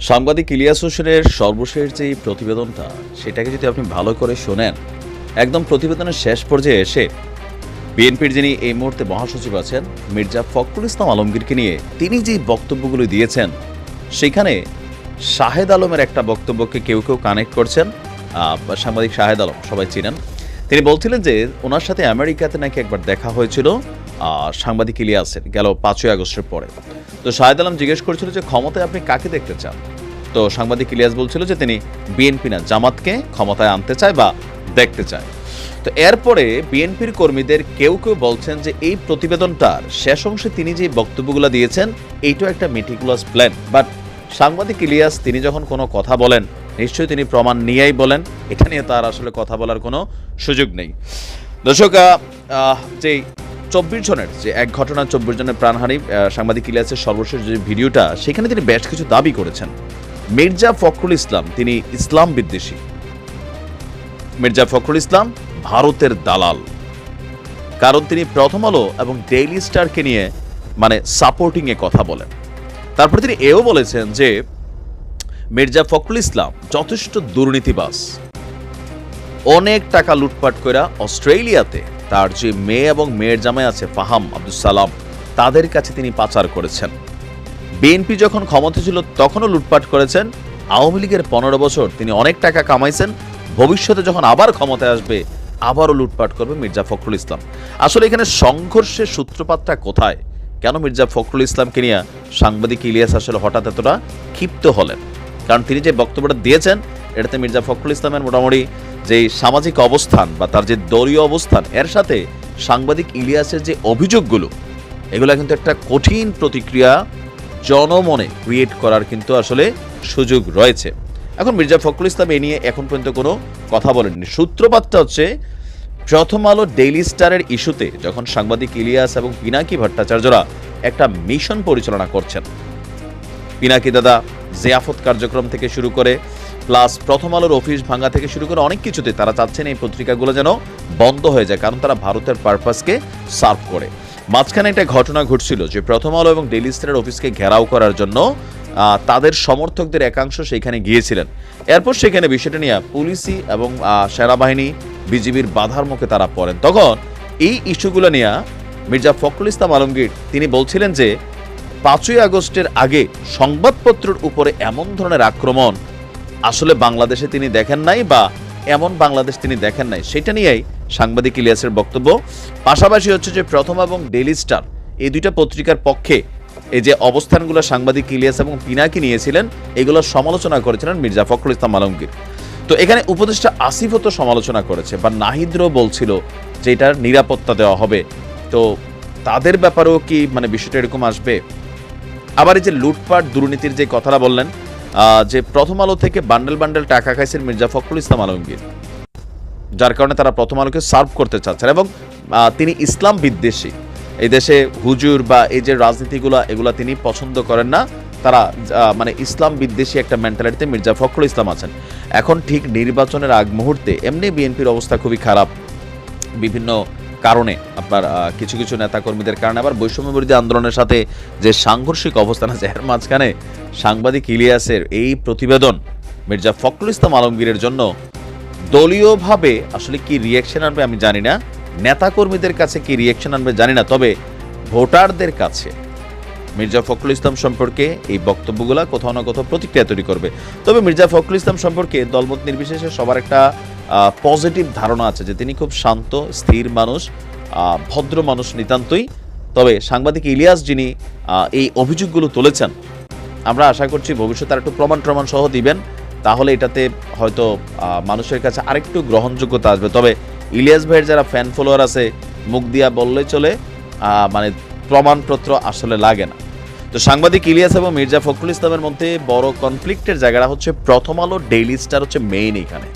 সাংবাদিক ইলিয়াস হোসেনের সর্বশেষ যে প্রতিবেদনটা, সেটাকে যদি আপনি ভালো করে শোনেন, একদম প্রতিবেদনের শেষ পর্যায়ে এসে বিএনপির যিনি এই মুহূর্তে মহাসচিব আছেন, মির্জা ফখরুল ইসলাম আলমগীরকে নিয়ে তিনি যে বক্তব্যগুলো দিয়েছেন, সেখানে শাহেদ আলমের একটা বক্তব্যকে কেউ কেউ কানেক্ট করছেন। সাংবাদিক শাহেদ আলম, সবাই চিনেন। তিনি বলছিলেন যে ওনার সাথে আমেরিকাতে নাকি একবার দেখা হয়েছিল সাংবাদিক ইলিয়াসের, গেল পাঁচই আগস্টের পরে। তো শাহেদ আলম জিজ্ঞেস করেছিল যে ক্ষমতায় আপনি কাকে দেখতে চান? তো সাংবাদিক ইলিয়াস বলছিল যে তিনি বিএনপি না, জামাতকে ক্ষমতায় আনতে চায় বা দেখতে চায়। তো এরপরে বিএনপির কর্মীদের কেউ কেউ বলছেন যে এই প্রতিবেদনটার শেষ অংশে তিনি যে বক্তব্যগুলো দিয়েছেন, এইটাও একটা মেটিকুলাস প্ল্যান বাট সাংবাদিক ইলিয়াস, তিনি যখন কোনো কথা বলেন, নিশ্চয়ই তিনি প্রমাণ নিয়েই বলেন, এটা নিয়ে তার আসলে কথা বলার কোনো সুযোগ নেই। দর্শক যে চব্বিশ জনের যে এক ঘটনা, চব্বিশ জনের প্রাণহানি সাংবাদিক ইলিয়াসের সর্বশেষ যে ভিডিওটা, সেখানে তিনি বেশ কিছু দাবি করেছেন। মির্জা ফখরুল ইসলাম, তিনি ইসলাম বিদ্বেষী। মির্জা ফখরুল ইসলাম, ভারতের দালাল। কারণ তিনি প্রথম আলো এবং ডেইলি স্টারকে নিয়ে মানে সাপোর্টিং এ কথা বলেন। তারপরে তিনি এও বলেছেন যে, মির্জা ফখরুল ইসলাম যথেষ্ট দুর্নীতিবাস অনেক টাকা লুটপাট করে অস্ট্রেলিয়াতে তার যে মেয়ে এবং মেয়ের জামাই আছে ফাহাম আব্দুল সালাম, তাদের কাছে তিনি পাচার করেছেন। বিএনপি যখন ক্ষমতা ছিল, তখনও লুটপাট করেছেন। আওয়ামী লীগের পনেরো বছর তিনি অনেক টাকা কামাইছেন। ভবিষ্যতে যখন আবার ক্ষমতায় আসবে, আবারও লুটপাট করবে মির্জা ফখরুল ইসলাম। আসলে এখানে সংঘর্ষের সূত্রপাতটা কোথায়? কেন মির্জা ফখরুল ইসলামকে নিয়ে সাংবাদিক ইলিয়াস আসলে হঠাৎ এতটা ক্ষিপ্ত হলেন? কারণ তিনি যে বক্তব্যটা দিয়েছেন, এটাতে মির্জা ফখরুল ইসলামের মোটামুটি যে সামাজিক অবস্থান বা তার যে দলীয় অবস্থান, এর সাথে সাংবাদিক ইলিয়াসের যে অভিযোগগুলো, এগুলো কিন্তু একটা কঠিন প্রতিক্রিয়া জনমনে ক্রিয়েট করার কিন্তু আসলে সুযোগ রয়েছে। এখন মির্জা ফখরুল ইসলাম এ নিয়ে এখন পর্যন্ত কোনো কথা বলেননি। সূত্রপাতটা হচ্ছে, প্রথম আলো ডেইলি স্টারের ইস্যুতে যখন সাংবাদিক ইলিয়াস এবং পিনাকি ভট্টাচার্যরা একটা মিশন পরিচালনা করছেন। পিনাকি দাদা জিয়াফত কার্যক্রম থেকে শুরু করে প্লাস প্রথম আলোর অফিস ভাঙা থেকে শুরু করে অনেক কিছুতে তারা চাচ্ছেন এই পত্রিকাগুলো যেন বন্ধ হয়ে যায়, কারণ তারা ভারতের পারপাসকে সার্ভ করে। মাঝখানে একটা ঘটনা ঘটছিল যে প্রথম আলো এবং ডেইলি স্টারের অফিসকে ঘেরাও করার জন্য তাদের সমর্থকদের একাংশ সেখানে গিয়েছিলেন। এরপর সেখানে বিষয়টা নিয়ে পুলিশি এবং সেনাবাহিনী, বিজিবির বাধার মুখে তারা পড়েন। তখন এই ইস্যুগুলো নিয়ে মির্জা ফখরুল ইসলাম আলমগীর, তিনি বলছিলেন যে, পাঁচই আগস্টের আগে সংবাদপত্রের উপরে এমন ধরনের আক্রমণ আসলে বাংলাদেশে তিনি দেখেন নাই বা এমন বাংলাদেশ তিনি দেখেন নাই, সেটা নিয়েই সাংবাদিক ইলিয়াসের বক্তব্য। পাশাপাশি হচ্ছে যে প্রথম এবং ডেইলি স্টার, এই দুইটা পত্রিকার পক্ষে এই যে অবস্থানগুলো সাংবাদিক ইলিয়াস এবং পিনাকি নিয়েছিলেন, এগুলো সমালোচনা করেছিলেন মির্জা ফখরুল ইসলাম আলমগীর। তো এখানে উপদেষ্টা আসিফও তো সমালোচনা করেছে, বা নাহিদরও বলছিল যে এটার নিরাপত্তা দেওয়া হবে। তো তাদের ব্যাপারেও কি মানে বিষয়টা এরকম আসবে? আবার এই যে লুটপাট, দুর্নীতির যে কথাটা বললেন যে প্রথম আলো থেকে বান্ডেল বান্ডেল টাকা খাইছেন মির্জা ফখরুল ইসলাম আলমগীর। যার কারণে তারা প্রথম আলোকে সার্ভ করতে চাচ্ছেন এবং তিনি ইসলাম বিদ্বেষী। এই দেশে হুজুর বা এই যে রাজনীতিগুলো, এগুলা তিনি পছন্দ করেন না। তারা মানে ইসলাম বিদ্বেষী একটা মেন্টালিটিতে মির্জা ফখরুল ইসলাম আছেন। এখন ঠিক নির্বাচনের আগ মুহূর্তে এমনি বিএনপির অবস্থা খুবই খারাপ। বিভিন্ন কারণে আপনার কিছু কিছু নেতাকর্মীদের কারণে আবার বৈষম্য বিরোধী আন্দোলনের সাথে যে সাংঘর্ষিক অবস্থান আছে এর মাঝখানে সাংবাদিক ইলিয়াসের এই প্রতিবেদন মির্জা ফখরুল ইসলাম আলমগীরের জন্য দলীয়ভাবে আসলে কি রিয়াকশন আনবে আমি জানি না। নেতাকর্মীদের কাছে কি রিয়াকশন আনবে জানি না, তবে ভোটারদের কাছে মির্জা ফখরুল ইসলাম সম্পর্কে এই বক্তব্যগুলো কোথাও না কোথাও প্রতিক্রিয়া তৈরি করবে। তবে মির্জা ফখরুল ইসলাম সম্পর্কে দলমত নির্বিশেষে সবার একটা পজিটিভ ধারণা আছে যে তিনি খুব শান্ত, স্থির মানুষ ভদ্র মানুষ নিতান্তই। তবে সাংবাদিক ইলিয়াস যিনি এই অভিযোগগুলো তুলেছেন, আমরা আশা করছি ভবিষ্যতে আর একটু প্রমাণ ট্রমাণ সহ দিবেন। তাহলে এটাতে হয়তো মানুষের কাছে আরেকটু গ্রহণযোগ্যতা আসবে। তবে ইলিয়াস ভাইয়ের যারা ফ্যান ফলোয়ার আছে, মুখ দিয়া বললেই চলে মানে প্রমাণপত্র আসলে লাগে না। তো সাংবাদিক ইলিয়াস এবং মির্জা ফখরুল ইসলামের মধ্যে বড় কনফ্লিক্টের জায়গাটা হচ্ছে প্রথম আলো ডেইলি স্টার হচ্ছে মেইন এখানে।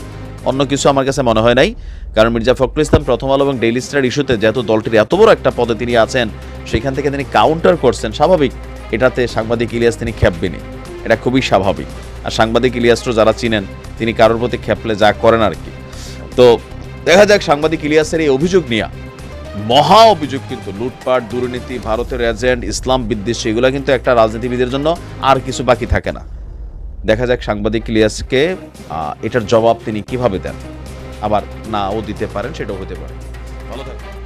অন্য কিছু আমার কাছে মনে হয় নাই। কারণ মির্জা ফখরুল ইসলাম প্রথম আলো এবং ডেইলি স্টার ইস্যুতে যেহেতু দলটির এত বড় একটা পদে তিনি আছেন, সেখান থেকে তিনি কাউন্টার করছেন। স্বাভাবিক, এটাতে সাংবাদিক ইলিয়াস তিনি খেপবেনি এটা খুবই স্বাভাবিক। আর সাংবাদিক ইলিয়াসও যারা চিনেন, তিনি কারোর প্রতি খেপলে যা করেন আর কি। তো দেখা যাক সাংবাদিক ইলিয়াসের এই অভিযোগ নিয়ে। মহা অভিযোগ কিন্তু, লুটপাট, দুর্নীতি, ভারতের এজেন্ট ইসলাম বিদ্বেষ, এগুলো কিন্তু একটা রাজনীতিবিদের জন্য আর কিছু বাকি থাকে না। দেখা যাক সাংবাদিক ইলিয়াসকে এটার জবাব তিনি কীভাবে দেন। আবার নাও দিতে পারেন, সেটাও হতে পারে। ভালো থাকবেন।